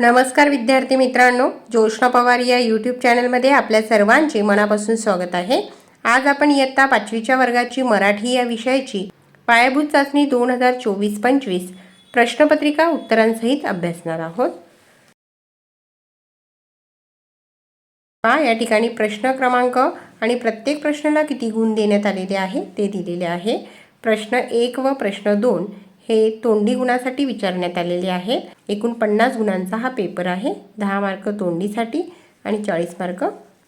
नमस्कार विद्यार्थी मित्रांनो ज्योष्णा पवार या यूट्यूब चॅनलमध्ये आपल्या सर्वांचे मनापासून स्वागत आहे. आज आपण इयत्ता पाचवीच्या वर्गाची मराठी या विषयाची पायाभूत चाचणी दोन हजार चोवीस पंचवीस प्रश्नपत्रिका उत्तरांसहित अभ्यासणार आहोत. हा या ठिकाणी प्रश्न क्रमांक आणि प्रत्येक प्रश्नाला किती गुण देण्यात आलेले आहे ते दिलेले आहे. प्रश्न एक व प्रश्न दोन हे तोंडी गुणासाठी विचारण्यात आलेले आहे. एकूण पन्नास गुणांचा हा पेपर आहे. दहा मार्क तोंडीसाठी आणि चाळीस मार्क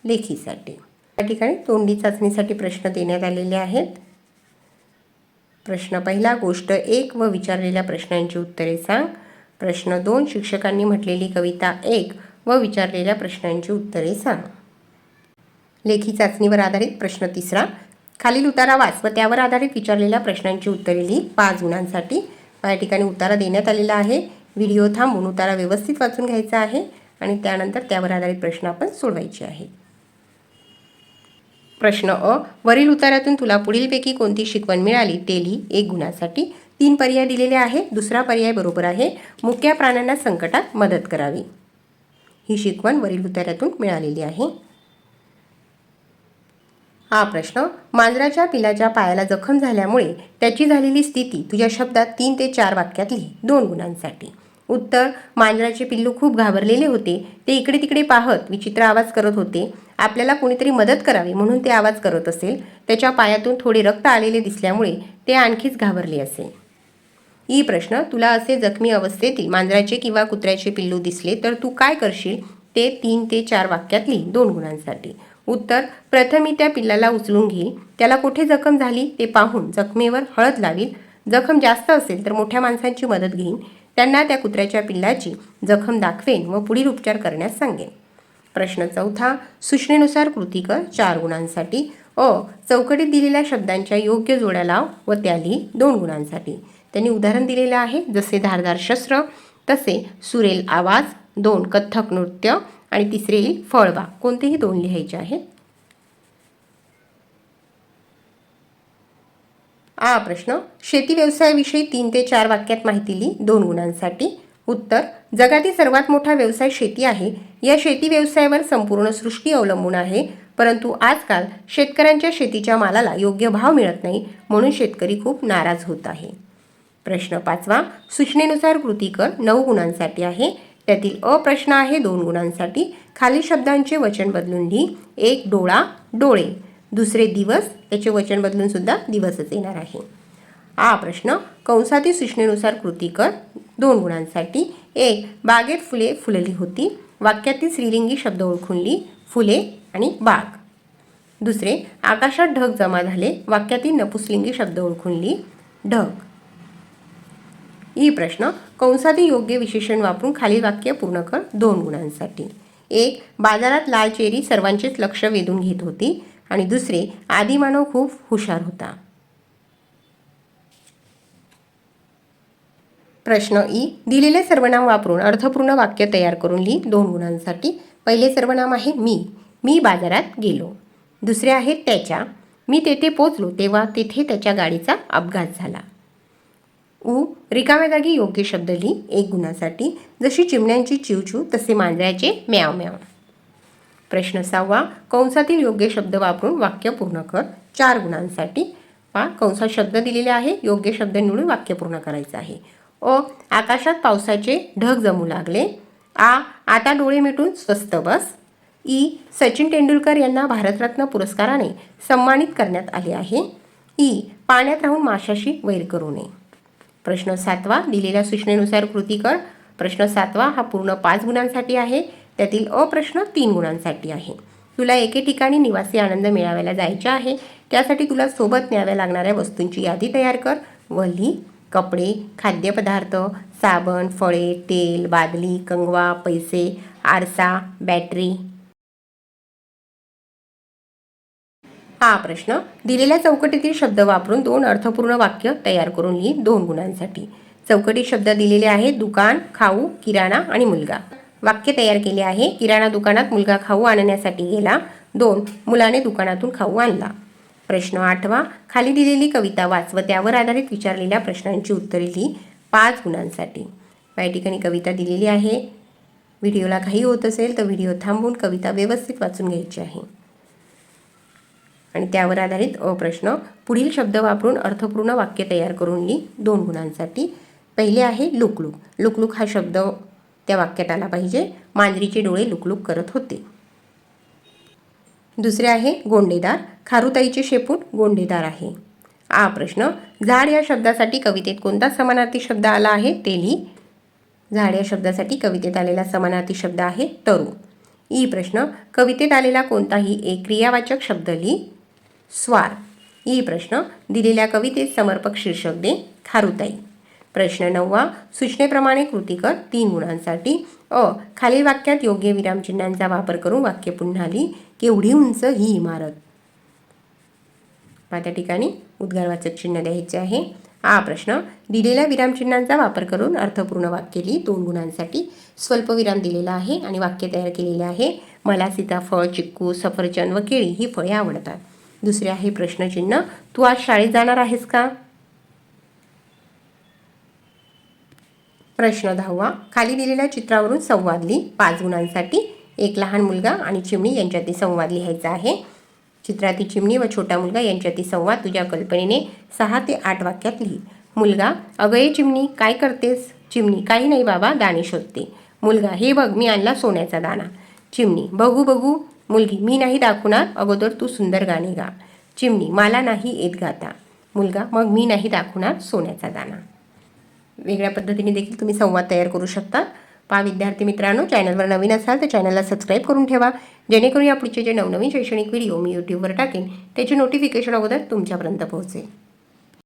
लेखीसाठी. या ठिकाणी तोंडी चाचणीसाठी प्रश्न देण्यात आलेले आहेत. प्रश्न पहिला गोष्ट एक व विचारलेल्या प्रश्नांची उत्तरे सांग. प्रश्न दोन शिक्षकांनी म्हटलेली कविता एक व विचारलेल्या प्रश्नांची उत्तरे सांग. लेखी चाचणीवर आधारित प्रश्न तिसरा. खालील उतारा वाच व त्यावर आधारित विचारलेल्या प्रश्नांची उत्तरे लिही. पाच गुणांसाठी या ठिकाणी उतारा देण्यात आलेला आहे. व्हिडिओ थांबून उतारा व्यवस्थित वाचून घ्यायचा आहे आणि त्यानंतर त्यावर आधारित प्रश्न आपण सोडवायचे आहे. प्रश्न अ वरील उतारातून तुला पुढीलपैकी कोणती शिकवण मिळाली? ते लिही एक गुणासाठी तीन पर्याय दिलेले आहे दुसरा पर्याय बरोबर आहे. मुक्या प्राण्यांना संकटात मदत करावी. ही शिकवण वरील उतारातून मिळालेली आहे. हा प्रश्न. मांजराच्या पिलाच्या पायाला जखम झाल्यामुळे त्याची झालेली स्थिती तुझ्या शब्दात तीन ते चार वाक्यात लिही. दोन गुणांसाठी. उत्तर मांजराचे पिल्लू खूप घाबरलेले होते. ते इकडे तिकडे पाहत विचित्र आवाज करत होते. आपल्याला कोणीतरी मदत करावी म्हणून ते आवाज करत असेल. त्याच्या पायातून थोडे रक्त आलेले दिसल्यामुळे ते आणखीच घाबरले असेल. ई प्रश्न तुला असे जखमी अवस्थेतील मांजराचे किंवा कुत्र्याचे पिल्लू दिसले तर तू काय करशील? ते तीन ते चार वाक्यात लिही. दोन गुणांसाठी. उत्तर प्रथम मी त्या पिल्लाला उचलून घेईल त्याला कुठे जखम झाली ते पाहून जखमेवर हळद लावील. जखम जास्त असेल तर मोठ्या माणसांची मदत घेईन. त्यांना त्या कुत्र्याच्या पिल्लाची जखम दाखवेन व पुढील उपचार करण्यास सांगेन. प्रश्न चौथा सूचनेनुसार कृती कर. चार गुणांसाठी. अ. चौकटीत दिलेल्या शब्दांच्या योग्य जोड्या लाव व त्या लिही दोन गुणांसाठी. त्यांनी उदाहरण दिलेलं आहे. जसे धारदार शस्त्र तसे सुरेल आवाज दोन कथ्थक नृत्य आणि तिसरे येईल फळबा कोणतेही दोन लिहायचे आहेत आ प्रश्न. शेती व्यवसायाविषयी तीन ते चार वाक्यात माहिती लिही. दोन गुणांसाठी. उत्तर. जगातील सर्वात मोठा व्यवसाय शेती आहे. या शेती व्यवसायावर संपूर्ण सृष्टी अवलंबून आहे. परंतु आजकाल शेतकऱ्यांच्या शेतीच्या मालाला योग्य भाव मिळत नाही. म्हणून शेतकरी खूप नाराज होत आहे. प्रश्न पाचवा. सूचनेनुसार कृती कर. नऊ गुणांसाठी आहे. त्यातील अ प्रश्न आहे दोन गुणांसाठी. खालील शब्दांचे वचन बदलून लिही. एक डोळा डोळे. दुसरे दिवस. याचे वचन बदलून सुद्धा दिवसच येणार आहे. हा प्रश्न. कंसातील सूचनेनुसार कृती कर. दोन गुणांसाठी. एक बागेत फुले फुलली होती. वाक्यातील स्त्रीलिंगी शब्द ओळखून लिही. फुले आणि बाग. दुसरे आकाशात ढग जमा झाले. वाक्यातील नपुसलिंगी शब्द ओळखून लिही. ढग. ई प्रश्न. कंसातील योग्य विशेषण वापरून खालील वाक्य पूर्ण कर दोन गुणांसाठी. एक बाजारात लाल चेरी सर्वांचेच लक्ष वेधून घेत होती. आणि दुसरे आदिमानव खूप हुशार होता. प्रश्न ई दिलेले सर्वनाम वापरून अर्थपूर्ण वाक्य तयार करून लिही दोन गुणांसाठी. पहिले सर्वनाम आहे मी. मी बाजारात गेलो. दुसरे आहे त्याच्या. मी तेथे पोचलो तेव्हा तेथे त्याच्या गाडीचा अपघात झाला. उ रिकाम्या जागी योग्य शब्द लिही एक गुणासाठी. जशी चिमण्यांची चिवचू तसे मांजऱ्याचे म्याव म्याव. प्रश्न सहावा कंसातील योग्य शब्द वापरून वाक्य पूर्ण कर. चार गुणांसाठी. पा कंसात शब्द दिलेले आहे योग्य शब्द निवडून वाक्य पूर्ण करायचं आहे. अ आकाशात पावसाचे ढग जमू लागले. आ आता डोळे मिटून स्वस्त बस. ई सचिन तेंडुलकर यांना भारतरत्न पुरस्काराने सन्मानित करण्यात आले आहे. ई पाण्यात राहून माशाशी वैर करू नये. प्रश्न सातवा दिलेल्या सूचनेनुसार कृती कर प्रश्न सातवा हा पूर्ण पाच गुणांसाठी आहे. त्यातील अप्रश्न तीन गुणांसाठी आहे. तुला एके ठिकाणी निवासी आनंद मिळावायला जायचे आहे. त्यासाठी तुला सोबत न्याव्या लागणाऱ्या वस्तूंची यादी तयार कर. वल्ली कपडे खाद्यपदार्थ साबण फळे तेल बादली कंगवा पैसे आरसा बॅटरी हा प्रश्न. दिलेल्या चौकटीतील शब्द वापरून दोन अर्थपूर्ण वाक्य तयार करून लिही दोन गुणांसाठी. चौकटी शब्द दिलेले आहेत दुकान खाऊ किराणा आणि मुलगा. वाक्य तयार केले आहे किराणा दुकानात मुलगा खाऊ आणण्यासाठी गेला. दोन मुलाने दुकानातून खाऊ आणला. प्रश्न आठवा खाली दिलेली कविता वाच व त्यावर आधारित विचारलेल्या प्रश्नांची उत्तरे लिही पाच गुणांसाठी. या ठिकाणी कविता दिलेली आहे. व्हिडिओला घाई होत असेल तर व्हिडिओ थांबून कविता व्यवस्थित वाचून घ्यायची आहे. आणि त्यावर आधारित अ प्रश्न. पुढील शब्द वापरून अर्थपूर्ण वाक्य तयार करून लिही. दोन गुणांसाठी. पहिले आहे लुकलुक. लुकलुक हा शब्द त्या वाक्यात आला पाहिजे. मांजरीचे डोळे लुकलुक करत होते. दुसरे आहे गोंडेदार. खारुताईचे शेपूट गोंडेदार आहे. आ प्रश्न. झाड या शब्दासाठी कवितेत कोणता समानार्थी शब्द आला आहे? ते लिही. झाड या शब्दासाठी कवितेत आलेला समानार्थी शब्द आहे तरू ई प्रश्न. कवितेत आलेला कोणताही एक क्रियावाचक शब्द लिही. स्वार. ई प्रश्न दिलेल्या कवितेत समर्पक शीर्षक दे खारुताई. प्रश्न नववा सूचनेप्रमाणे कृती कर तीन गुणांसाठी. अ खालील वाक्यात योग्य विरामचिन्हांचा वापर करून वाक्य पुन्हा लिही. केवढी उंच ही इमारत? त्या ठिकाणी उद्गारवाचक चिन्ह द्यायचे आहे. हा प्रश्न दिलेल्या विरामचिन्हांचा वापर करून अर्थपूर्ण वाक्य लिही दोन गुणांसाठी. स्वल्पविराम दिलेला आहे आणि वाक्य तयार केलेले आहे. मला सीताफळ चिक्कू सफरचंद व केळी ही फळे आवडतात. दुसरे आहे प्रश्नचिन्ह. तू आज शाळेत जाणार आहेस का? प्रश्न दहावा. खाली दिलेल्या चित्रावरून संवाद लिही. पाच गुणांसाठी एक लहान मुलगा आणि चिमणी यांच्यातील संवाद लिहायचा आहे. चित्रातील चिमणी व छोटा मुलगा यांच्यातील संवाद तुझ्या कल्पनेने सहा ते आठ वाक्यात लिही. मुलगा अगये चिमणी काय करतेस? चिमणी काही नाही बाबा दाणे शोधते. मुलगा हे बघ मी आणला सोन्याचा दाणा चिमणी बघू बघू. मुलगी मी नाही दाखवणार अगोदर तू सुंदर गाणी गा. चिमणी मला नाही येत गाता. मुलगा मग मी नाही दाखवणार सोन्याचा दाणा वेगळ्या पद्धतीने देखील तुम्ही संवाद तयार करू शकता. पहा विद्यार्थी मित्रांनो चॅनलवर नवीन असाल तर चॅनलला सबस्क्राईब करून ठेवा. जेणेकरून या पुढचे जे नवनवीन शैक्षणिक व्हिडिओ मी यूट्यूबवर टाकेन त्याची नोटिफिकेशन अगोदर तुमच्यापर्यंत पोहोचेल.